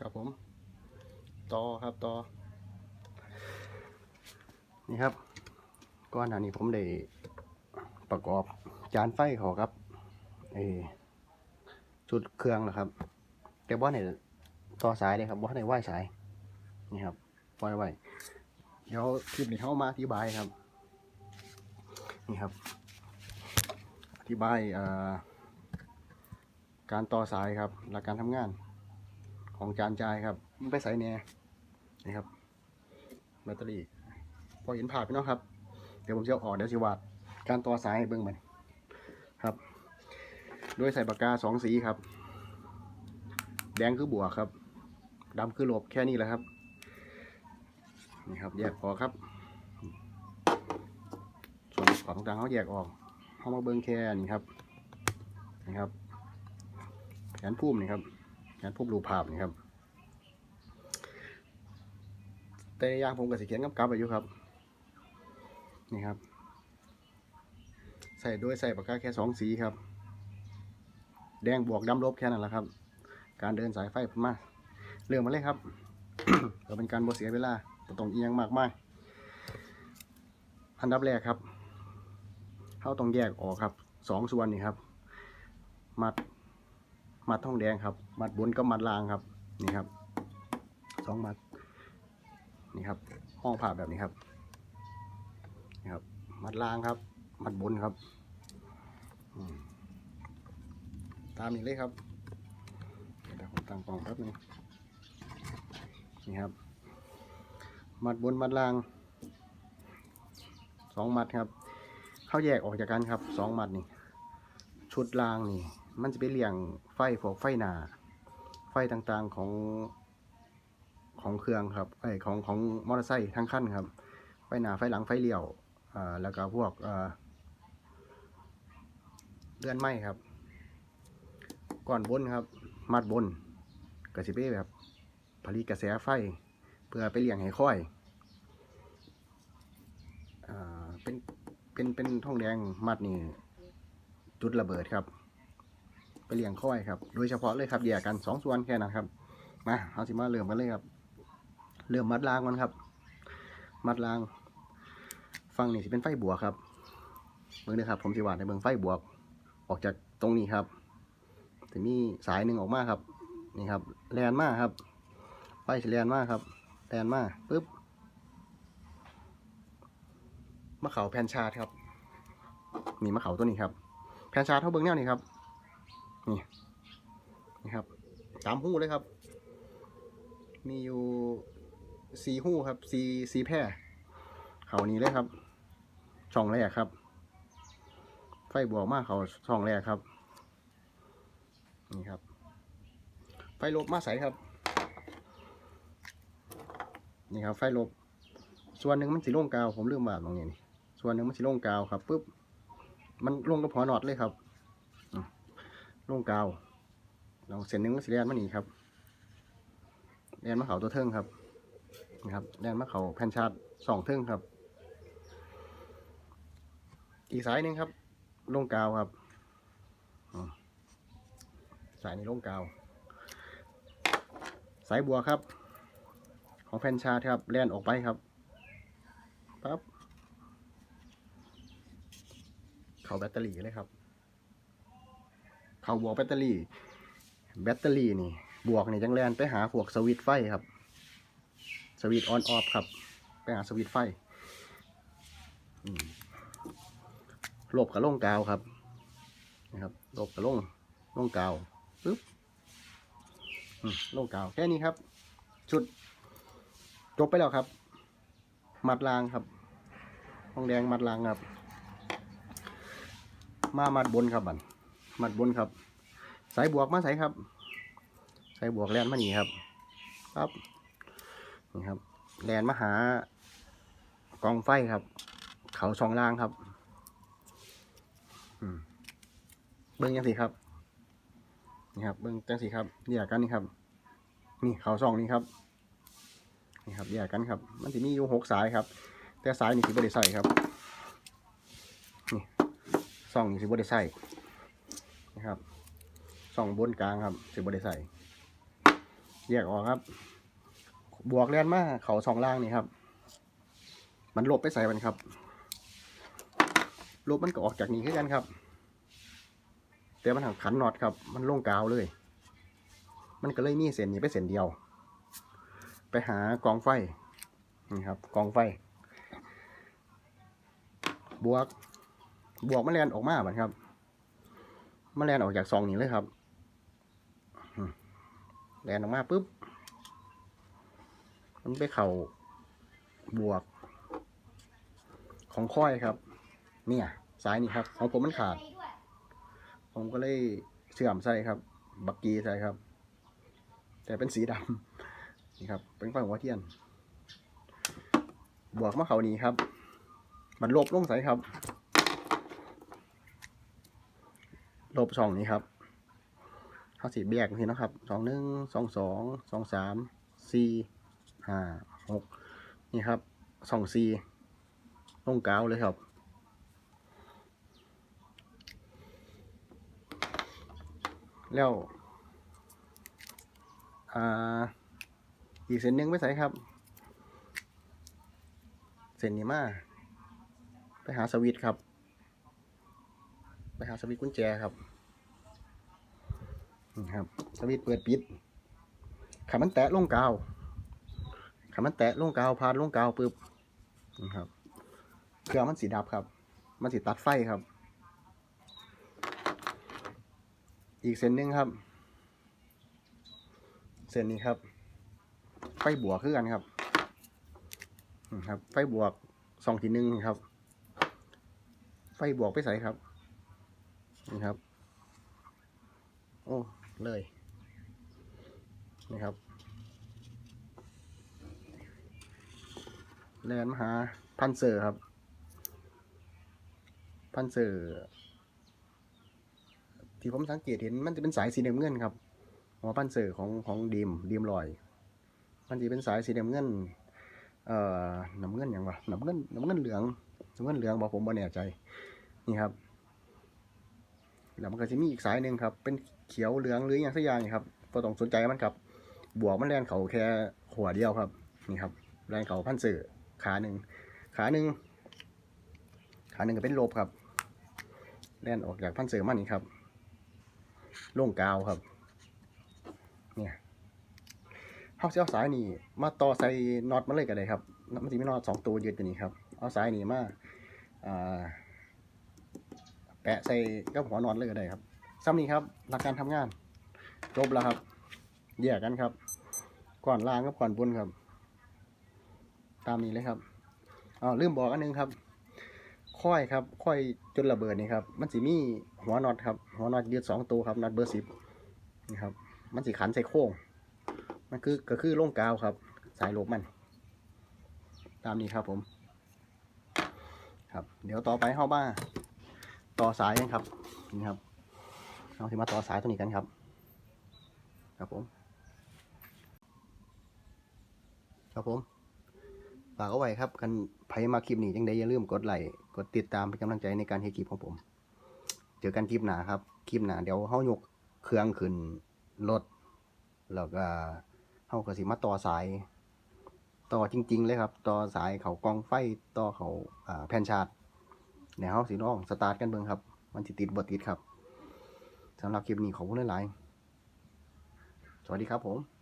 ครับผม ต่อครับต่อ นี่ครับก้อนหน้านี้ผมได้ประกอบจานไฟเขาครับเอชุดเครื่องนะครับ แต่ว่าในต่อสายเลยครับว่าในไหวสายนี่ครับปล่อยไว้เดี๋ยวคลิปนี้เข้ามาอธิบายครับ นี่ครับ อธิบายการต่อสายครับหลักการทำงาน ของจานจ่ายครับมันไปใส่แหน่นี่ครับแบตเตอรี่ พอเห็นภาพพี่น้องครับ เดี๋ยวผมจะเอาออกเดี๋ยวสิวาดการต่อสายเบิ่งมันครับ โดยใส่ปากกาสองสีครับ แดงคือบวกครับดำคือลบแค่นี้แหละครับนี่ครับแยกออกครับ ส่วนของต่างเขาแยกออกเขามาเบิ่งแค่นี้ครับนี่ครับแขนพุ่มนี่ครับ งานพบรูปภาพนี่ครับ แต่อย่างผมกับสีเขียนกับกับไปอยู่ครับ นี่ครับ ใส่ด้วยใส่ปากกาแค่สองสีครับ แดงบวกดำลบแค่นั้นแหละครับ การเดินสายไฟผมมาเรื่องมาเลยครับเพื่อเป็นการบเสียเวลาต้องเอียงมากมายอันดับแรกครับเขาต้องแยกออกครับสองส่วนนี่ครับ มัด มัดทองแดงครับ มัดบนกับมัดล่างครับ นี่ครับสองมัด นี่ครับ ห้องผ่าแบบนี้ครับ นี่ครับ มัดล่างครับ มัดบนครับ ตามนี้เลยครับเดี๋ยวผมตั้งกล่องแป๊บนึงนี่ครับ มัดบนมัดล่างสองมัดครับ เข้าแยกออกจากกันครับสองมัดนี่ ชุดล่างนี่ มันจะไปเลี่ยงไฟพวกไฟหนาไฟต่างๆของของเครื่องครับไอของของมอเตอร์ไซค์ทั้งคันครับ ไฟหนาไฟหลังไฟเลี้ยวอ่าแล้วก็พวกอ่าเลื่อนไม้ครับ ก่อนบนครับ มัดบนก็สิเป้แบบผลิตกระแสไฟ เพื่อไปเลี่ยงให้ค่อยอ่าเป็นเป็นเป็นทองแดงมัดนี่จุดระเบิดครับ ไปเลี้ยงค่อยครับโดยเฉพาะเลยครับแยกกันสองส่วนแค่นั้นครับมาเอาสิมาเริ่มกันเลยครับ เริ่มมัดรางก่อนครับ มัดรางฟังนี่สิเป็นไฟบวกครับเบิ่งนะครับ ผมสิวาดในเบิ่งไฟบวก ออกจากตรงนี้ครับจะมีสายหนึ่งออกมาครับ นี่ครับแลนมากครับไฟสิแลนมากครับแลนมากปึ๊บมะเขาแผ่นชาร์จครับนี่มะเขาตัวนี้ครับ แผ่นชาร์จเท่าเบิ่งแนวนี้ครับ นี่นี่ครับสามหูเลยครับ มีอยู่สี่หูครับสี่สี่แพร่เขานี้เลยครับ ช่องแรกครับ ไฟบวกมากเขาช่องแรกครับนี่ครับ ไฟลบมาใสครับ นี่ครับ ไฟลบ ส่วนหนึ่งมันสีลงกาว ผมลืมบาดตรงนี้นี่ส่วนหนึ่งมันสีลงกาวครับปุ๊บมันลงกับหัวน็อตเลยครับ ลงกาวเราเส้นหนึ่งมันสีแดงมานี่ครับแดนมะเขาตัวเทิงครับนะครับแดนมะเขาแผ่นชาร์จสองเทิงครับ อีกสายหนึ่งครับลงกาวครับสายนี้ลงกาว สายบัวครับ ของแผ่นชาร์จครับแลนออกไปครับปั๊บเขาแบตเตอรี่เลยครับ เขาบวกแบตเตอรี่ แบตเตอรี่นี่ บวกนี่จังแลนไปหาพวกสวิตไฟครับ สวิตออนออฟครับ ไปหาสวิตไฟลบกับล่งกาวครับนะครับลบกับล่งล่งกาวปึ๊บล่งกาวแค่นี้ครับ ชุดจบไปแล้วครับ มัดรางครับห้องแดงมัดรางครับ มามัดบนครับบัน มัดบนครับ สายบวกมาใส่ครับ สายบวกแลนมาหนีครับครับนี่ครับแลนมาหากองไฟครับ เขาสองล่างครับเบิ้งยังสิครับ นี่ครับ เบิ้งจังสิครับเดียกกันนี่ครับ นี่เขาสองนี่ครับ นี่ครับเดียกกันครับ มันจะมีอยู่หกสายครับ แต่สายนี่สิบริใส่ครับ นี่สองนี่สิบริใส่ นะครับสองบนกลางครับสิบได้ใส่แยกออกครับ บวกแล่นมาเขาสองล่างนี่ครับ มันลบไปใส่มันครับลบมันก็ออกจากนี้คือกันครับ แต่มันหักขันน็อตครับ มันลงกาวเลย มันก็เลยมีเส้นนี้ไปเส้นเดียว ไปหากองไฟนี่ครับ กองไฟ บวก บวกมันแลนออกมาบัดครับ มันแลนออกจากซองนี้เลยครับอืมแลนออกมาปุ๊บ มันไปเข่าบวก ของค่อยครับ เนี่ยสายนี่ครับ ของผมมันขาด ผมก็เลยเชื่อมใส่ครับ บักกีใส่ครับ แต่เป็นสีดำนี่ครับ เป็นไฟหัวเทียน บวกมาเขานี้ครับ มันลบลงใส่ครับ ลบช่องนี้ครับเขาสีแบกนี่นะครับสองหนึ่งสองสองสองสามสี่ห้าหกนี่ครับสองสี่ลงกาวเลยครับแล้วอ่าอีกเส้นหนึ่งไปใส่ครับ เส้นนี้มา ไปหาสวิตครับ ไปหาสวิตช์กุญแจครับนี่ครับสวิตช์เปิดปิดขามันแตะลงกาวขามันแตะลงกาวพานลงกาวปึ๊บนี่ครับเครื่องมันสีดับครับ มันสีตัดไฟครับ อีกเส้นหนึ่งครับ เส้นนี้ครับ ไฟบวกคือกันครับนี่ครับ ไฟบวกสองทีหนึ่งนี่ครับ ไฟบวกไปใส่ครับ นี่ครับ โอ้ เลยนี่ครับ แลนมาหาพันเซอร์ครับ พันเซอร์ ที่ผมสังเกตเห็นมันจะเป็นสายสีน้ำเงินครับ หัวพันเซอร์ของของดีมดีมลอย มันจะเป็นสายสีน้ำเงิน เอ่อ น้ำเงินอย่างวะน้ำเงินน้ำเงินเหลืองน้ำเงินเหลืองบอกผมบ่แน่ใจ นี่ครับ แล้วมันก็จะมีอีกสายหนึ่งครับ เป็นเขียวเหลืองหรืออย่างสักอย่างครับก็ต้องสนใจมันครับ บวกมันแล่นเขาแค่หัวเดียวครับนี่ครับแล่นเขาพันเสือขาหนึ่งขาหนึ่งขาหนึ่งก็เป็นลบครับแล่นออกจากพันเสือมันนี่ครับล่งกาวครับเนี่ยเขาจะเอาสายนี่มาต่อใส่น็อตมาเลยก็ได้ครับมันจะมีน็อตสองตัวยืดอยู่นี่ครับเอาสายนี่มาอ่า ปะใส่กับหัวนอนเลยก็ได้ครับซ้ำนี้ครับหลักการทำงาน จบแล้วครับแยกกันครับ ก่อนล่างกับก่อนบนครับ ตามนี้เลยครับอ๋อลืมบอกอันหนึงครับค่อยครับค่อยจนระเบิดนี่ครับ มันสิมีหัวน็อตครับ หัวน็อตยืดสองตัวครับน็อตเบอร์สิบนี่ครับ มันสิขันใส่โค้ง มันคือก็คือล่งกาวครับ สายโลบมัน ตามนี้ครับผม ครับ เดี๋ยวต่อไปเข้าบ้า ต่อสายกันครับนี่ครับเราที่มาต่อสายตรงนี้กันครับ ครับผม ครับผมฝากเอาไว้ครับกันใครมาคลิปนี้ยังได้อย่าลืมกดไลค์กดติดตามเป็นกำลังใจในการเฮ็ดคลิปของผมเจอกันคลิปหนาครับคลิปหนาเดี๋ยวเฮายกเครื่องขึ้นรถแล้วก็เฮาก็สิมาต่อสาย ต่อจริง ๆ เลยครับ ต่อสายเขากองไฟต่อเขาแผ่นชาร์จ เดี๋ยวเราสิน้องสตาร์ทกันเบิ่งครับ มันสิติดบทติดครับสำหรับคลิปนี้ขอบคุณหลาย ๆ สวัสดีครับผม